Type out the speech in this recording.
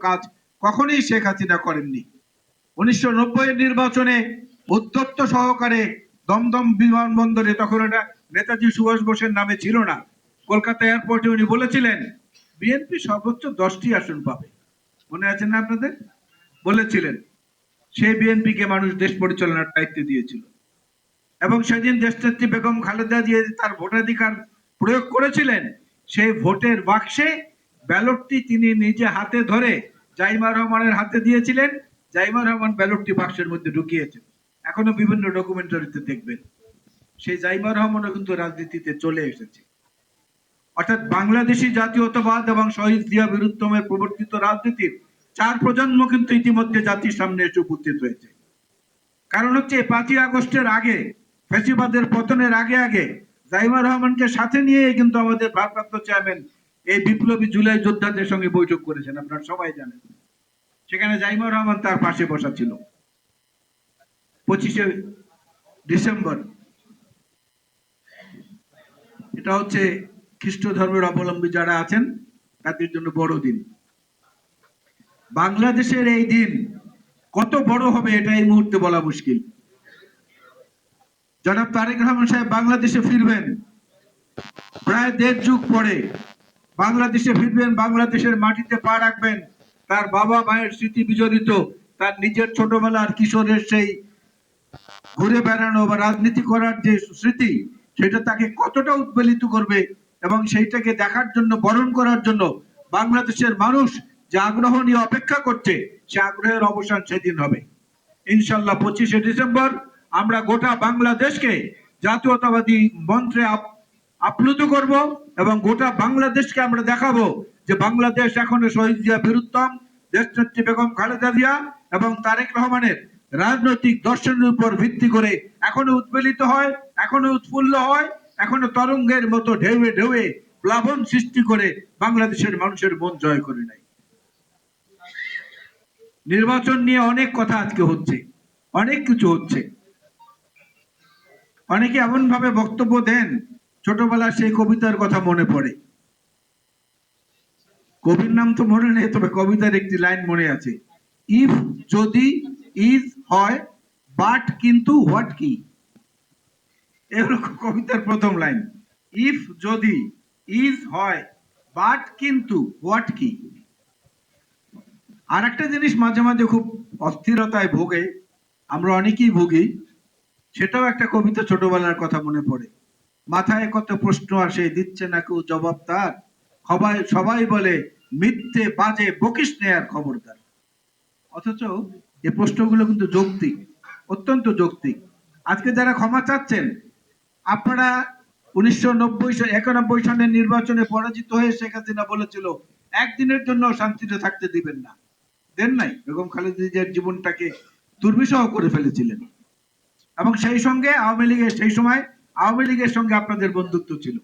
কাজ কখনোই শেখ হাসিনা করেননি। উনিশশো নব্বই নির্বাচনে উদ্যত্ত সহকারে দমদম বিমানবন্দরে তখন এটা নেতাজি সুভাষ বোসের নামে ছিল না। কলকাতা এয়ারপোর্টে উনি বলেছিলেন, বিএনপি সর্বোচ্চ দশটি আসন পাবে। মনে আছে না আপনাদের? বলেছিলেন। সেই বিএনপিকে মানুষ দেশ পরিচালনার দায়িত্ব দিয়েছিল। এবং সেদিন দেশনেত্রী বেগম খালেদা জিয়া তার ভোটাধিকার প্রয়োগ করেছিলেন, সেই ভোটের বাক্সে ব্যালটটি তিনি নিজে হাতে ধরে জাইমা রহমানের হাতে দিয়েছিলেন। জাইমা রহমান ব্যালটটি বাক্সের মধ্যে ঢুকিয়েছেন। এখনও বিভিন্ন ডকুমেন্টারিতে দেখবেন। সেই জাইমা রহমানও কিন্তু রাজনীতিতে চলে এসেছে। অর্থাৎ বাংলাদেশি জাতীয়তাবাদ এবং শহীদ জিয়া বীরুত্তমের প্রবর্তিত রাজনীতির চার প্রজন্ম কিন্তু ইতিমধ্যে জাতির সামনে এসে উপস্থিত হয়েছে। কারণ হচ্ছে, পাঁচই আগস্টের আগে ফেসিবাদের পতনের আগে আগে, জাইমা রহমানকে সাথে নিয়ে কিন্তু আমাদের ভারপ্রাপ্ত চেয়ারম্যান এই বিপ্লবী জুলাই যোদ্ধাদের সঙ্গে বৈঠক করেছেন, আপনারা সবাই জানেন। সেখানে জাইমা রহমান তার পাশে বসা ছিল। পঁচিশে ডিসেম্বর, এটা হচ্ছে খ্রিস্ট ধর্মের অবলম্বী যারা আছেন, তাদের জন্য বড় দিন। বাংলাদেশের এই দিন কত বড় হবে এটা এই মুহূর্তে বলা মুশকিল। জনাব তারেক রহমান সাহেব বাংলাদেশে ফিরবেন। প্রায় দেড় যুগ পরে বাংলাদেশে ফিরবেন বাংলাদেশের মাটিতে পা রাখবেন। তার বাবা মায়ের স্মৃতি বিজড়িত, তার নিজের ছোটবেলার কিশোরের সেই ঘুরে বেড়ানো বা রাজনীতি করার যে স্মৃতি, সেটা তাকে কতটা উদ্বেলিত করবে এবং সেইটাকে দেখার জন্য, বরণ করার জন্য বাংলাদেশের মানুষ যে আগ্রহ নিয়ে অপেক্ষা করছে, সে আগ্রহের অবসান সেদিন হবে। ইনশাল্লাহ পঁচিশে ডিসেম্বর আমরা গোটা বাংলাদেশকে জাতীয়তাবাদী মন্ত্রে আপ্লুত করব এবং গোটা বাংলাদেশকে আমরা দেখাবো যে বাংলাদেশ এখনও শহীদ জিয়া বীরুত্তম, দেশনেত্রী বেগম খালেদা জিয়া এবং তারেক রহমানের রাজনৈতিক দর্শনের উপর ভিত্তি করে এখনও উদ্বেলিত হয়, এখনও উৎফুল্ল হয়, এখনও তরঙ্গের মতো ঢেউয়ে ঢেউয়ে প্লাবন সৃষ্টি করে বাংলাদেশের মানুষের মন জয় করে নাই নির্বাচন নিয়ে অনেক কথা আজকে হচ্ছে, অনেক কিছু হচ্ছে। অনেকে এমন ভাবে বক্তব্য দেন ছোটবেলার সেই কবিতার কথা মনে পড়ে। কবির নাম তো মনে নেই, তবে কবিতার একটি লাইন মনে আছে। ইফ যদি ইজ হয়, বাট কিন্তু হোয়াট কি? এরকম কবিতার প্রথম লাইন। ইফ যদি ইজ হয়, বাট কিন্তু হোয়াট কি? আর একটা জিনিস মাঝে মাঝে খুব অস্থিরতায় ভোগে, আমরা অনেকেই ভুগি, সেটাও একটা কবিতা ছোটবেলার কথা মনে পড়ে। মাথায় কত প্রশ্ন আসে, দিচ্ছে না কেউ জবাব তার? সবাই সবাই বলে, মিথ্যে, বাজে, বকিস নেয়ার খবরদার। অথচ এই প্রশ্নগুলো কিন্তু যৌক্তিক, অত্যন্ত যৌক্তিক। আজকে যারা ক্ষমা চাচ্ছেন, আপনারা উনিশশো নব্বই একানব্বই সনের নির্বাচনে পরাজিত হয়ে শেখ হাসিনা বলেছিল, একদিনের জন্য শান্তিতে থাকতে দিবেন না। দেন নাই, বেগম খালেদা জিয়ার জীবনটাকে দুর্বিষহ করে ফেলেছিলেন। এবং সেই সঙ্গে আওয়ামী লীগের সেই সময় আওয়ামী লীগের সঙ্গে আপনাদের বন্ধুত্ব ছিল।